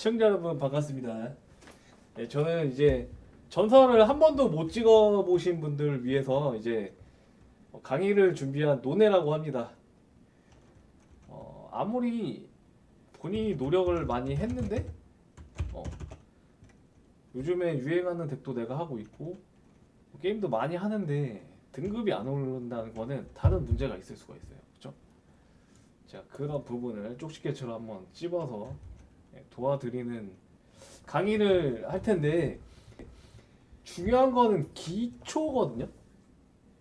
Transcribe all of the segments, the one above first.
시청자 여러분 반갑습니다. 네, 저는 이제 전설을 한 번도 못 찍어 보신 분들을 위해서 이제 강의를 준비한 노네라고 합니다. 어, 아무리 본인이 노력을 많이 했는데 어, 요즘에 유행하는 덱도 내가 하고 있고 게임도 많이 하는데 등급이 안 오른다는 거는 다른 문제가 있을 수가 있어요. 그렇죠? 제가 그런 부분을 쪽집게처럼 한번 찝어서 예, 도와드리는 강의를 할 텐데 중요한 거는 기초거든요.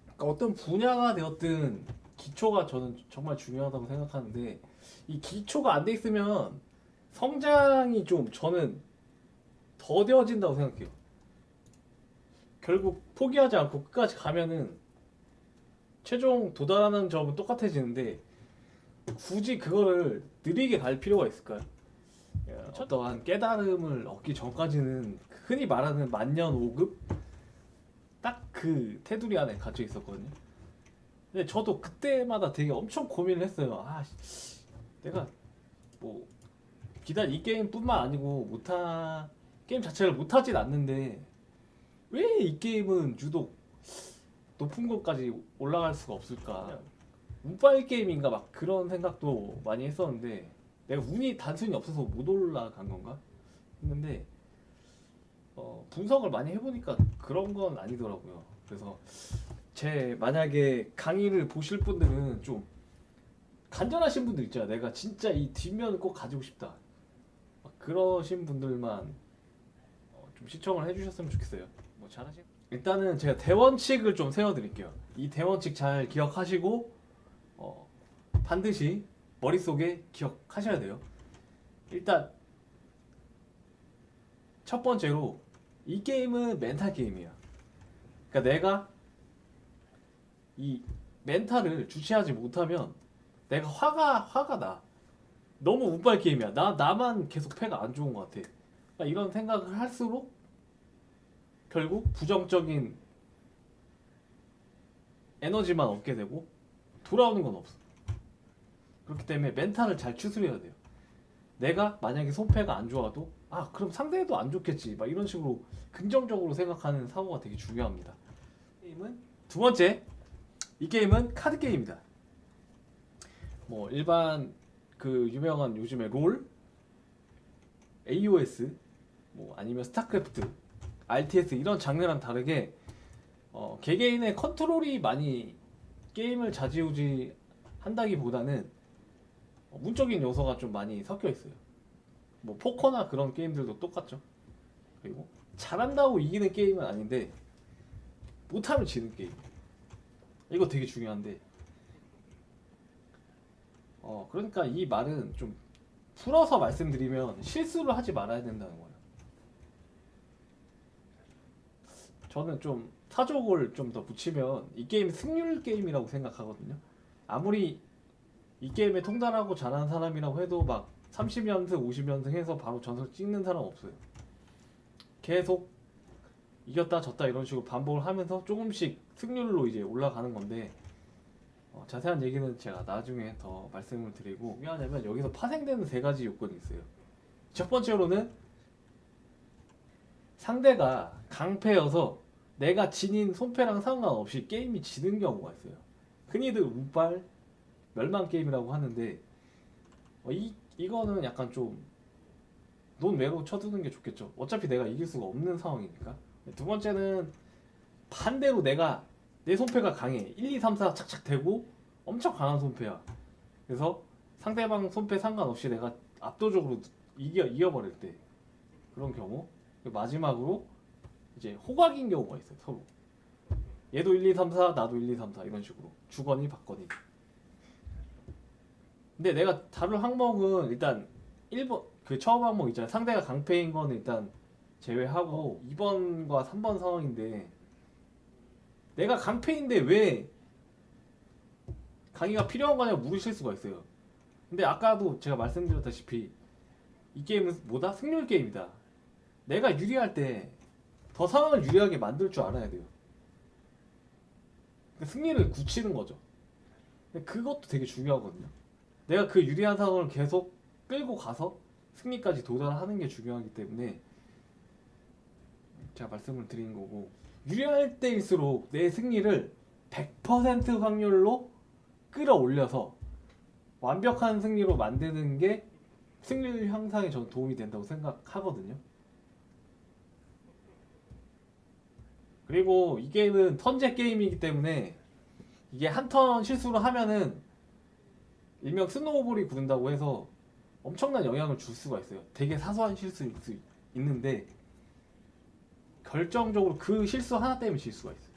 그러니까 어떤 분야가 되었든 기초가 저는 정말 중요하다고 생각하는데 이 기초가 안 돼 있으면 성장이 좀 저는 더뎌진다고 생각해요. 결국 포기하지 않고 끝까지 가면은 최종 도달하는 점은 똑같아지는데 굳이 그거를 느리게 갈 필요가 있을까요? 예, 어떠한 깨달음을 얻기 전까지는 흔히 말하는 만년 5급 딱 그 테두리 안에 갇혀 있었거든요. 근데 저도 그때마다 되게 엄청 고민을 했어요. 아, 씨, 내가 뭐 비단 이 게임뿐만 아니고 못하 게임 자체를 못하진 않는데 왜 이 게임은 유독 높은 곳까지 올라갈 수가 없을까? 운빨 게임인가 막 그런 생각도 많이 했었는데 내가 운이 단순히 없어서 못 올라간 건가 했는데 어, 분석을 많이 해보니까 그런 건 아니더라고요. 그래서 제 만약에 강의를 보실 분들은 좀 간절하신 분들 있잖아요. 내가 진짜 이 뒷면을 꼭 가지고 싶다. 막 그러신 분들만 어, 좀 시청을 해주셨으면 좋겠어요. 뭐 잘하시. 일단은 제가 대원칙을 좀 세워드릴게요. 이 대원칙 잘 기억하시고 어, 반드시 머릿속에 기억하셔야 돼요. 일단 첫 번째로 이 게임은 멘탈 게임이야. 그러니까 내가 이 멘탈을 주체하지 못하면 내가 화가 화가 나. 너무 운빨 게임이야. 나 나만 계속 패가 안 좋은 것 같아. 그러니까 이런 생각을 할수록 결국 부정적인 에너지만 얻게 되고 돌아오는 건 없어. 그렇기 때문에 멘탈을 잘 추스려야 돼요. 내가 만약에 손패가 안 좋아도 아 그럼 상대도 안 좋겠지 막 이런 식으로 긍정적으로 생각하는 사고가 되게 중요합니다. 게임은 두 번째 이 게임은 카드 게임이다. 뭐 일반 그 유명한 요즘에 롤, AOS, 뭐 아니면 스타크래프트, RTS 이런 장르랑 다르게 어, 개개인의 컨트롤이 많이 게임을 좌지우지 한다기보다는 어, 문적인 요소가 좀 많이 섞여 있어요. 뭐 포커나 그런 게임들도 똑같죠. 그리고 잘한다고 이기는 게임은 아닌데 못하면 지는 게임. 이거 되게 중요한데. 어 그러니까 이 말은 좀 풀어서 말씀드리면 실수를 하지 말아야 된다는 거예요. 저는 좀 사족을 좀 더 붙이면 이 게임 승률 게임이라고 생각하거든요. 아무리 이 게임에 통달하고 잘하는 사람이라고 해도 막 30연승, 50연승 해서 바로 전설 찍는 사람 없어요. 계속 이겼다 졌다 이런 식으로 반복을 하면서 조금씩 승률로 이제 올라가는 건데 어, 자세한 얘기는 제가 나중에 더 말씀을 드리고 왜냐하면 여기서 파생되는 세 가지 요건이 있어요. 첫 번째로는 상대가 강패여서 내가 지닌 손패랑 상관없이 게임이 지는 경우가 있어요. 흔히들 운빨 멸망 게임이라고 하는데 어, 이 이거는 약간 좀 논 외로 쳐두는 게 좋겠죠. 어차피 내가 이길 수가 없는 상황이니까. 두 번째는 반대로 내가 내 손패가 강해. 1, 2, 3, 4 착착 대고 엄청 강한 손패야. 그래서 상대방 손패 상관없이 내가 압도적으로 이겨 이겨버릴 때 그런 경우 마지막으로 이제 호각인 경우가 있어요 서로. 얘도 1, 2, 3, 4 나도 1, 2, 3, 4 이런 식으로 주거니 받거니. 근데 내가 다룰 항목은 일단 1번 그 처음 항목 있잖아요. 상대가 강패인 거는 일단 제외하고 2번과 3번 상황인데 내가 강패인데 왜 강의가 필요한 거냐고 물으실 수가 있어요. 근데 아까도 제가 말씀드렸다시피 이 게임은 뭐다? 승률 게임이다. 내가 유리할 때 더 상황을 유리하게 만들 줄 알아야 돼요. 그 승리를 굳히는 거죠. 그것도 되게 중요하거든요. 내가 그 유리한 상황을 계속 끌고 가서 승리까지 도달하는 게 중요하기 때문에 제가 말씀을 드린 거고 유리할 때일수록 내 승리를 100% 확률로 끌어올려서 완벽한 승리로 만드는 게 승률 향상에 저는 도움이 된다고 생각하거든요. 그리고 이게는 턴제 게임이기 때문에 이게 한 턴 실수를 하면은 일명 스노우볼이 굳는다고 해서 엄청난 영향을 줄 수가 있어요. 되게 사소한 실수일 수 있는데 결정적으로 그 실수 하나 때문에 질 수가 있어요.